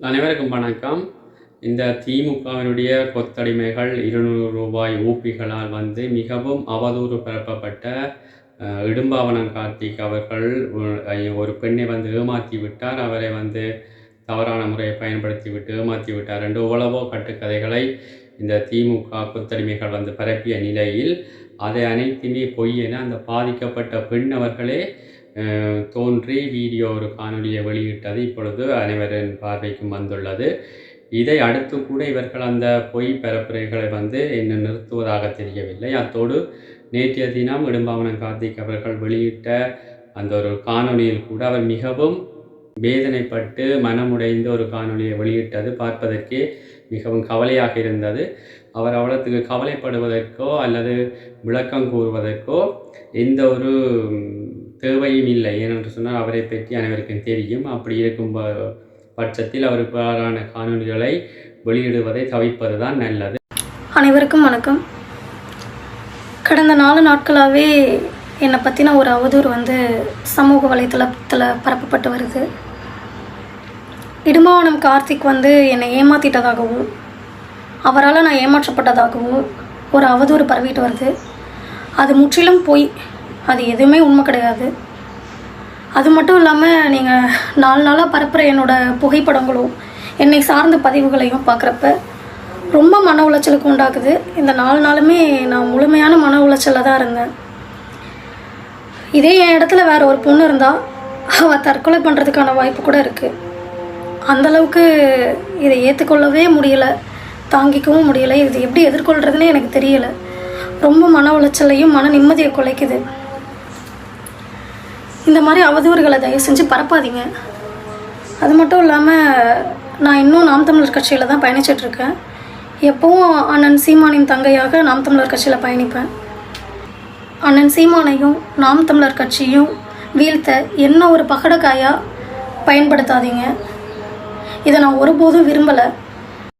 அனைவருக்கும் வணக்கம். இந்த திமுகவினுடைய கொத்தடிமைகள் இருநூறு ரூபாய் ஊப்பிகளால் வந்து மிகவும் அவதூறு பரப்பப்பட்ட இடும்பாவனம் கார்த்திக் அவர்கள் ஒரு- பெண்ணை வந்து ஏமாற்றி விட்டார். அவரை வந்து தவறான முறையை பயன்படுத்தி விட்டு ஏமாற்றி விட்டார் என்று எவ்வளவோ கட்டுக்கதைகளை இந்த திமுக கொத்தடிமைகள் வந்து பரப்பிய நிலையில் அதை அனைத்துமே பொய் என அந்த பாதிக்கப்பட்ட பெண் அவர்களே தோன்றி வீடியோ ஒரு காணொலியை வெளியிட்டது. இப்பொழுது அனைவரின் பார்வைக்கும் வந்துள்ளது. இதை அடுத்து கூட இவர்கள் அந்த பொய் பரப்புரைகளை வந்து என்ன நிறுத்துவதாக தெரியவில்லை. அத்தோடு நேற்றைய தினம் இடும்பாவனம் கார்த்திக் அவர்கள் வெளியிட்ட அந்த ஒரு காணொலியில் கூட அவர் மிகவும் வேதனைப்பட்டு மனமுடைந்த ஒரு காணொலியை வெளியிட்டது. பார்ப்பதற்கே மிகவும் கவலையாக இருந்தது. அவர் அவ்வளோத்துக்கு கவலைப்படுவதற்கோ அல்லது விளக்கம் கூறுவதற்கோ எந்த ஒரு தேவையும் இல்லை ஏனென்று சொன்னால் அவரை பற்றி அனைவருக்கும் தெரியும். அப்படி இருக்கும் பட்சத்தில் அவர் இவ்வாறான காணொளிகளை வெளியிடுவதை தவிர்ப்பது தான் நல்லது. அனைவருக்கும் வணக்கம். கடந்த நாலு நாட்களாகவே என்னை பற்றின ஒரு அவதூறு வந்து சமூக வலைத்தளத்தில் பரப்பப்பட்டு வருது. இடுமாவனம் கார்த்திக் வந்து என்னை ஏமாற்றிட்டதாகவும் அவரால் நான் ஏமாற்றப்பட்டதாகவும் ஒரு அவதூறு பரவிட்டு வருது. அது முற்றிலும் பொய். அது எதுவுமே உண்மை கிடையாது. அது மட்டும் இல்லாமல் நீங்கள் நாலு நாளாக பரப்புகிற என்னோடய புகைப்படங்களும் என்னை சார்ந்த பதிவுகளையும் பார்க்குறப்ப ரொம்ப மன உளைச்சலுக்கு உண்டாக்குது. இந்த நாலு நாளுமே நான் முழுமையான மன உளைச்சலில் தான் இருந்தேன். இதே என் இடத்துல வேறு ஒரு பொண்ணு இருந்தால் அவள் தற்கொலை பண்ணுறதுக்கான வாய்ப்பு கூட இருக்குது அந்தளவுக்கு இதை ஏற்றுக்கொள்ளவே முடியலை. தாங்கிக்கவும் முடியலை. இது எப்படி எதிர்கொள்கிறதுனே எனக்கு தெரியலை. ரொம்ப மன உளைச்சலையும் மன நிம்மதியை குலைக்குது. இந்த மாதிரி அவதூறுகளை தயவு செஞ்சு பரப்பாதீங்க. அது மட்டும் இல்லாமல் நான் இன்னும் நாம் தமிழர் கட்சியில் தான் பயணிச்சிட்டு இருக்கேன். அண்ணன் சீமானின் தங்கையாக நாம் தமிழர் கட்சியில் பயணிப்பேன். அண்ணன் சீமானையும் நாம் தமிழர் கட்சியும் வீழ்த்த என்ன ஒரு பகடக்காயாக பயன்படுத்தாதீங்க. இதை நான் ஒருபோதும் விரும்பலை.